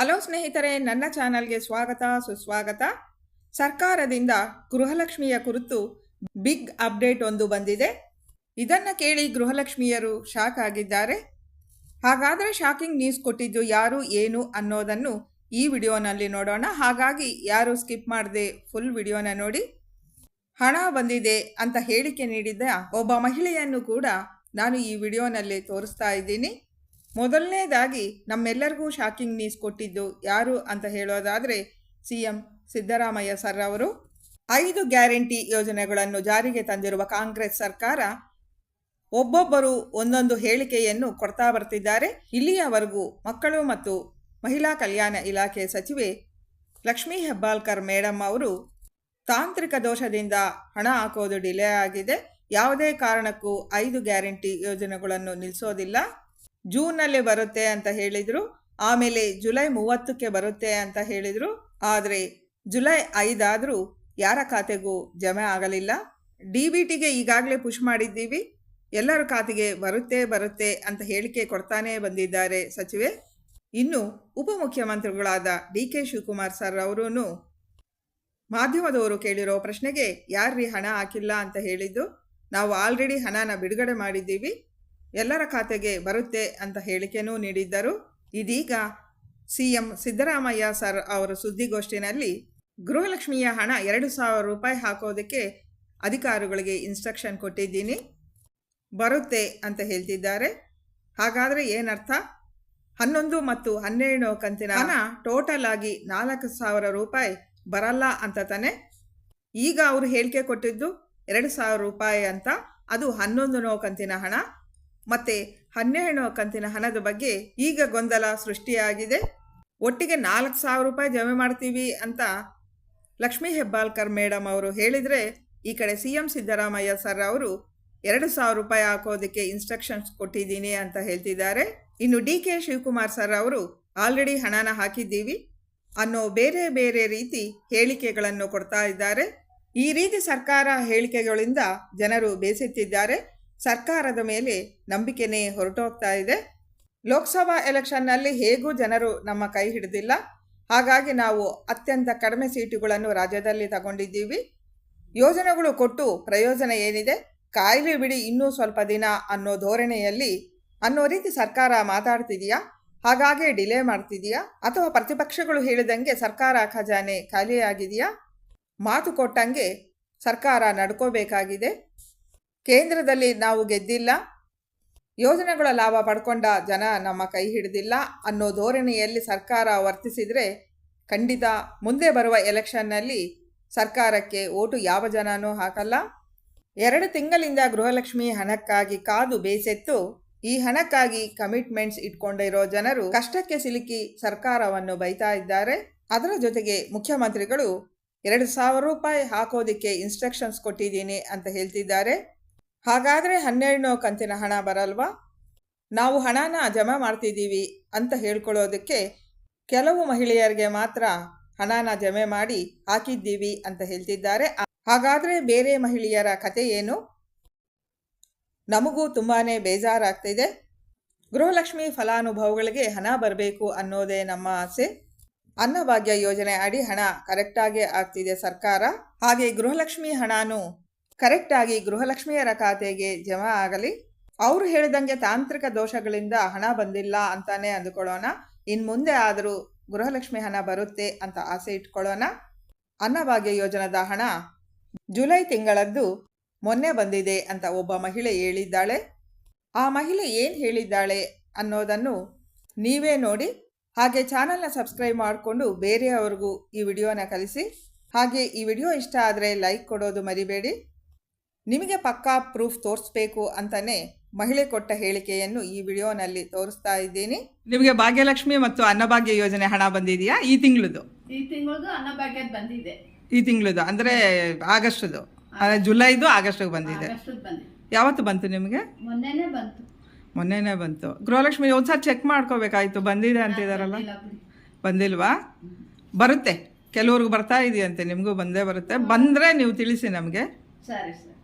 Hello ಸ್ನೇಹಿತರೆ, ನನ್ನ ಚಾನಲ್ಗೆ ಸ್ವಾಗತ, ಸುಸ್ವಾಗತ. ಸರ್ಕಾರದಿಂದ ಗೃಹಲಕ್ಷ್ಮಿಯ ಕುರಿತು ಬಿಗ್ ಅಪ್ಡೇಟ್ ಒಂದು ಬಂದಿದೆ. ಇದನ್ನು ಕೇಳಿ ಗೃಹಲಕ್ಷ್ಮಿಯರು ಶಾಕ್ ಆಗಿದ್ದಾರೆ. ಹಾಗಾದರೆ ಶಾಕಿಂಗ್ ನ್ಯೂಸ್ ಕೊಟ್ಟಿದ್ದು ಯಾರು, ಏನು ಅನ್ನೋದನ್ನು ಈ ವಿಡಿಯೋನಲ್ಲಿ ನೋಡೋಣ. ಹಾಗಾಗಿ ಯಾರು ಸ್ಕಿಪ್ ಮಾಡದೆ ಫುಲ್ ವಿಡಿಯೋನ ನೋಡಿ. ಹಣ ಬಂದಿದೆ ಅಂತ ಹೇಳಿಕೆ ನೀಡಿದ್ದ ಒಬ್ಬ ಮಹಿಳೆಯನ್ನು ಕೂಡ ನಾನು ಈ ವಿಡಿಯೋನಲ್ಲಿ ತೋರಿಸ್ತಾ ಇದ್ದೀನಿ. ಮೊದಲನೇದಾಗಿ ನಮ್ಮೆಲ್ಲರಿಗೂ ಶಾಕಿಂಗ್ ನ್ಯೂಸ್ ಕೊಟ್ಟಿದ್ದು ಯಾರು ಅಂತ ಹೇಳೋದಾದರೆ ಸಿ ಎಂ ಸಿದ್ದರಾಮಯ್ಯ ಸರ್ ಅವರು. ಐದು ಗ್ಯಾರಂಟಿ ಯೋಜನೆಗಳನ್ನು ಜಾರಿಗೆ ತಂದಿರುವ ಕಾಂಗ್ರೆಸ್ ಸರ್ಕಾರ ಒಬ್ಬೊಬ್ಬರು ಒಂದೊಂದು ಹೇಳಿಕೆಯನ್ನು ಕೊಡ್ತಾ ಬರ್ತಿದ್ದಾರೆ. ಇಲ್ಲಿಯವರೆಗೂ ಮಕ್ಕಳು ಮತ್ತು ಮಹಿಳಾ ಕಲ್ಯಾಣ ಇಲಾಖೆ ಸಚಿವೆ ಲಕ್ಷ್ಮೀ ಹೆಬ್ಬಾಳ್ಕರ್ ಮೇಡಮ್ ಅವರು ತಾಂತ್ರಿಕ ದೋಷದಿಂದ ಹಣ ಹಾಕೋದು ಡಿಲೇ ಆಗಿದೆ. ಯಾವುದೇ ಕಾರಣಕ್ಕೂ ಐದು ಗ್ಯಾರಂಟಿ ಯೋಜನೆಗಳನ್ನು ನಿಲ್ಲಿಸೋದಿಲ್ಲ ಜೂನ್ನಲ್ಲಿ ಬರುತ್ತೆ ಅಂತ ಹೇಳಿದರು. ಆಮೇಲೆ ಜುಲೈ ಮೂವತ್ತಕ್ಕೆ ಬರುತ್ತೆ ಅಂತ ಹೇಳಿದರು. ಆದರೆ ಜುಲೈ ಐದಾದರೂ ಯಾರ ಖಾತೆಗೂ ಜಮೆ ಆಗಲಿಲ್ಲ. ಡಿ ಬಿ ಟಿಗೆ ಈಗಾಗಲೇ ಪುಷ್ ಮಾಡಿದ್ದೀವಿ. ಎಲ್ಲರ ಖಾತೆಗೆ ಬರುತ್ತೆ ಬರುತ್ತೆ ಅಂತ ಹೇಳಿಕೆ ಕೊಡ್ತಾನೇ ಬಂದಿದ್ದಾರೆ ಸಚಿವೆ. ಇನ್ನು ಉಪಮುಖ್ಯಮಂತ್ರಿಗಳಾದ ಡಿ ಕೆ ಶಿವಕುಮಾರ್ ಸರ್ ಅವರೂ ಮಾಧ್ಯಮದವರು ಕೇಳಿರೋ ಪ್ರಶ್ನೆಗೆ ಯಾರ್ರೀ ಹಣ ಹಾಕಿಲ್ಲ ಅಂತ ಹೇಳಿದ್ದು, ನಾವು ಆಲ್ರೆಡಿ ಹಣನ ಬಿಡುಗಡೆ ಮಾಡಿದ್ದೀವಿ. ಎಲ್ಲರ ಖಾತೆಗೆ ಬರುತ್ತೆ ಅಂತ ಹೇಳಿಕೆನೂ ನೀಡಿದ್ದರು. ಇದೀಗ ಸಿ ಎಂ ಸಿದ್ದರಾಮಯ್ಯ ಸರ್ ಅವರ ಸುದ್ದಿಗೋಷ್ಠಿನಲ್ಲಿ ಗೃಹಲಕ್ಷ್ಮಿಯ ಹಣ ಎರಡು ಸಾವಿರ ರೂಪಾಯಿ ಹಾಕೋದಕ್ಕೆ ಅಧಿಕಾರಿಗಳಿಗೆ ಇನ್ಸ್ಟ್ರಕ್ಷನ್ ಕೊಟ್ಟಿದ್ದೀನಿ. ಬರುತ್ತೆ ಅಂತ ಹೇಳ್ತಿದ್ದಾರೆ. ಹಾಗಾದರೆ ಏನರ್ಥ? ಹನ್ನೊಂದು ಮತ್ತು ಹನ್ನೆರಡು ಕಂತಿನ ಹಣ ಟೋಟಲ್ ಆಗಿ ನಾಲ್ಕು ಸಾವಿರ ರೂಪಾಯಿ ಬರಲ್ಲ ಅಂತ ತಾನೆ? ಈಗ ಅವರು ಹೇಳಿಕೆ ಕೊಟ್ಟಿದ್ದು ಎರಡು ಸಾವಿರ ರೂಪಾಯಿ ಅಂತ. ಅದು ಹನ್ನೊಂದು ನೋ ಕಂತಿನ ಹಣ. ಮತ್ತೆ ಹನ್ನೆರಡು ಕಂತಿನ ಹಣದ ಬಗ್ಗೆ ಈಗ ಗೊಂದಲ ಸೃಷ್ಟಿಯಾಗಿದೆ. ಒಟ್ಟಿಗೆ ನಾಲ್ಕು ಸಾವಿರ ರೂಪಾಯಿ ಜಮೆ ಮಾಡ್ತೀವಿ ಅಂತ ಲಕ್ಷ್ಮೀ ಹೆಬ್ಬಾಳ್ಕರ್ ಮೇಡಮ್ ಅವರು ಹೇಳಿದರೆ, ಈ ಕಡೆ ಸಿ ಎಂ ಸಿದ್ದರಾಮಯ್ಯ ಸರ್ ಅವರು ಎರಡು ಸಾವಿರ ರೂಪಾಯಿ ಹಾಕೋದಕ್ಕೆ ಇನ್ಸ್ಟ್ರಕ್ಷನ್ಸ್ ಕೊಟ್ಟಿದ್ದೀನಿ ಅಂತ ಹೇಳ್ತಿದ್ದಾರೆ. ಇನ್ನು ಡಿ ಕೆ ಶಿವಕುಮಾರ್ ಸರ್ ಅವರು ಆಲ್ರೆಡಿ ಹಣನ ಹಾಕಿದ್ದೀವಿ ಅನ್ನೋ ಬೇರೆ ಬೇರೆ ರೀತಿ ಹೇಳಿಕೆಗಳನ್ನು ಕೊಡ್ತಾ ಇದ್ದಾರೆ. ಈ ರೀತಿ ಸರ್ಕಾರ ಹೇಳಿಕೆಗಳಿಂದ ಜನರು ಬೇಸತ್ತಿದ್ದಾರೆ. ಸರ್ಕಾರದ ಮೇಲೆ ನಂಬಿಕೆನೇ ಹೊರಟೋಗ್ತಾ ಇದೆ. ಲೋಕಸಭಾ ಎಲೆಕ್ಷನ್ನಲ್ಲಿ ಹೇಗೂ ಜನರು ನಮ್ಮ ಕೈ ಹಿಡಿದಿಲ್ಲ. ಹಾಗಾಗಿ ನಾವು ಅತ್ಯಂತ ಕಡಿಮೆ ಸೀಟುಗಳನ್ನು ರಾಜ್ಯದಲ್ಲಿ ತಗೊಂಡಿದ್ದೀವಿ. ಯೋಜನೆಗಳು ಕೊಟ್ಟು ಪ್ರಯೋಜನ ಏನಿದೆ? ಕಾಯಿಲೆ ಬಿಡಿ ಇನ್ನೂ ಸ್ವಲ್ಪ ದಿನ ಅನ್ನೋ ಧೋರಣೆಯಲ್ಲಿ ಅನ್ನೋ ರೀತಿ ಸರ್ಕಾರ ಮಾತಾಡ್ತಿದೆಯಾ? ಹಾಗಾಗಿ ಡಿಲೇ ಮಾಡ್ತಿದೆಯಾ? ಅಥವಾ ಪ್ರತಿಪಕ್ಷಗಳು ಹೇಳಿದಂಗೆ ಸರ್ಕಾರ ಖಜಾನೆ ಖಾಲಿಯಾಗಿದೆಯಾ? ಮಾತು ಕೊಟ್ಟಂಗೆ ಸರ್ಕಾರ ನಡ್ಕೋಬೇಕಾಗಿದೆ. ಕೇಂದ್ರದಲ್ಲಿ ನಾವು ಗೆದ್ದಿಲ್ಲ. ಯೋಜನೆಗಳ ಲಾಭ ಪಡ್ಕೊಂಡ ಜನ ನಮ್ಮ ಕೈ ಹಿಡಿದಿಲ್ಲ ಅನ್ನೋ ಧೋರಣೆಯಲ್ಲಿ ಸರ್ಕಾರ ವರ್ತಿಸಿದರೆ ಖಂಡಿತ ಮುಂದೆ ಬರುವ ಎಲೆಕ್ಷನ್ನಲ್ಲಿ ಸರ್ಕಾರಕ್ಕೆ ಓಟು ಯಾವ ಜನನೂ ಹಾಕಲ್ಲ. ಎರಡು ತಿಂಗಳಿಂದ ಗೃಹಲಕ್ಷ್ಮಿ ಹಣಕ್ಕಾಗಿ ಕಾದು ಬೇಸೆತ್ತು ಈ ಹಣಕ್ಕಾಗಿ ಕಮಿಟ್ಮೆಂಟ್ಸ್ ಇಟ್ಕೊಂಡಿರೋ ಜನರು ಕಷ್ಟಕ್ಕೆ ಸಿಲುಕಿ ಸರ್ಕಾರವನ್ನು ಬೈತಾ ಇದ್ದಾರೆ. ಅದರ ಜೊತೆಗೆ ಮುಖ್ಯಮಂತ್ರಿಗಳು ಎರಡು ಸಾವಿರ ರೂಪಾಯಿ ಹಾಕೋದಿಕ್ಕೆ ಇನ್ಸ್ಟ್ರಕ್ಷನ್ಸ್ ಕೊಟ್ಟಿದ್ದೀನಿ ಅಂತ ಹೇಳ್ತಿದ್ದಾರೆ. ಹಾಗಾದರೆ ಹನ್ನೆರಡು ಕಂತಿನ ಹಣ ಬರಲ್ವಾ? ನಾವು ಹಣನ ಜಮಾ ಮಾಡ್ತಿದ್ದೀವಿ ಅಂತ ಹೇಳ್ಕೊಳ್ಳೋದಕ್ಕೆ ಕೆಲವು ಮಹಿಳೆಯರಿಗೆ ಮಾತ್ರ ಹಣನ ಜಮೆ ಮಾಡಿ ಹಾಕಿದ್ದೀವಿ ಅಂತ ಹೇಳ್ತಿದ್ದಾರೆ. ಹಾಗಾದರೆ ಬೇರೆ ಮಹಿಳೆಯರ ಕತೆ ಏನು? ನಮಗೂ ತುಂಬಾ ಬೇಜಾರಾಗ್ತಿದೆ. ಗೃಹಲಕ್ಷ್ಮಿ ಫಲಾನುಭವಿಗಳಿಗೆ ಹಣ ಬರಬೇಕು ಅನ್ನೋದೇ ನಮ್ಮ ಆಸೆ. ಅನ್ನಭಾಗ್ಯ ಯೋಜನೆ ಅಡಿ ಹಣ ಕರೆಕ್ಟಾಗಿ ಆಗ್ತಿದೆ ಸರ್ಕಾರ. ಹಾಗೆ ಗೃಹಲಕ್ಷ್ಮಿ ಹಣನೂ ಕರೆಕ್ಟಾಗಿ ಗೃಹಲಕ್ಷ್ಮಿಯರ ಖಾತೆಗೆ ಜಮಾ ಆಗಲಿ. ಅವರು ಹೇಳಿದಂಗೆ ತಾಂತ್ರಿಕ ದೋಷಗಳಿಂದ ಹಣ ಬಂದಿಲ್ಲ ಅಂತಾನೆ ಅಂದುಕೊಳ್ಳೋಣ. ಇನ್ನು ಮುಂದೆ ಆದರೂ ಗೃಹಲಕ್ಷ್ಮಿ ಹಣ ಬರುತ್ತೆ ಅಂತ ಆಸೆ ಇಟ್ಕೊಳ್ಳೋಣ. ಅನ್ನಭಾಗ್ಯ ಯೋಜನದ ಹಣ ಜುಲೈ ತಿಂಗಳದ್ದು ಮೊನ್ನೆ ಬಂದಿದೆ ಅಂತ ಒಬ್ಬ ಮಹಿಳೆ ಹೇಳಿದ್ದಾಳೆ. ಆ ಮಹಿಳೆ ಏನು ಹೇಳಿದ್ದಾಳೆ ಅನ್ನೋದನ್ನು ನೀವೇ ನೋಡಿ. ಹಾಗೆ ಚಾನಲ್ನ ಸಬ್ಸ್ಕ್ರೈಬ್ ಮಾಡಿಕೊಂಡು ಬೇರೆಯವ್ರಿಗೂ ಈ ವಿಡಿಯೋನ ಕಲಿಸಿ. ಹಾಗೆ ಈ ವಿಡಿಯೋ ಇಷ್ಟ ಆದರೆ ಲೈಕ್ ಕೊಡೋದು ಮರಿಬೇಡಿ. ನಿಮಗೆ ಪಕ್ಕಾ ಪ್ರೂಫ್ ತೋರಿಸ್ಬೇಕು ಅಂತಲೇ ಮಹಿಳೆ ಕೊಟ್ಟ ಹೇಳಿಕೆಯನ್ನು ಈ ವಿಡಿಯೋನಲ್ಲಿ ತೋರಿಸ್ತಾ ಇದ್ದೀನಿ. ನಿಮಗೆ ಭಾಗ್ಯಲಕ್ಷ್ಮಿ ಮತ್ತು ಅನ್ನಭಾಗ್ಯ ಯೋಜನೆ ಹಣ ಬಂದಿದೆಯಾ? ಈ ತಿಂಗಳದು? ಈ ತಿಂಗಳದು ಅನ್ನಭಾಗ್ಯ ಬಂದಿದೆ. ಈ ತಿಂಗಳದು ಅಂದರೆ ಆಗಸ್ಟ್ದು. ಅಂದರೆ ಜುಲೈದು ಆಗಸ್ಟ್ಗೆ ಬಂದಿದೆ. ಯಾವತ್ತು ಬಂತು ನಿಮಗೆ? ಮೊನ್ನೆನೆ ಬಂತು. ಮೊನ್ನೆನೇ ಬಂತು. ಗೃಹಲಕ್ಷ್ಮಿ ಒಂದ್ಸಲ ಚೆಕ್ ಮಾಡ್ಕೋಬೇಕಾಯ್ತು ಬಂದಿದೆ ಅಂತಿದಾರಲ್ಲ ಬಂದಿಲ್ವಾ? ಬರುತ್ತೆ. ಕೆಲವ್ರಿಗೆ ಬರ್ತಾ ಇದೆಯಂತೆ ನಿಮಗೂ ಬಂದೇ ಬರುತ್ತೆ. ಬಂದರೆ ನೀವು ತಿಳಿಸಿ ನಮಗೆ. ಸರಿ ಸರಿ.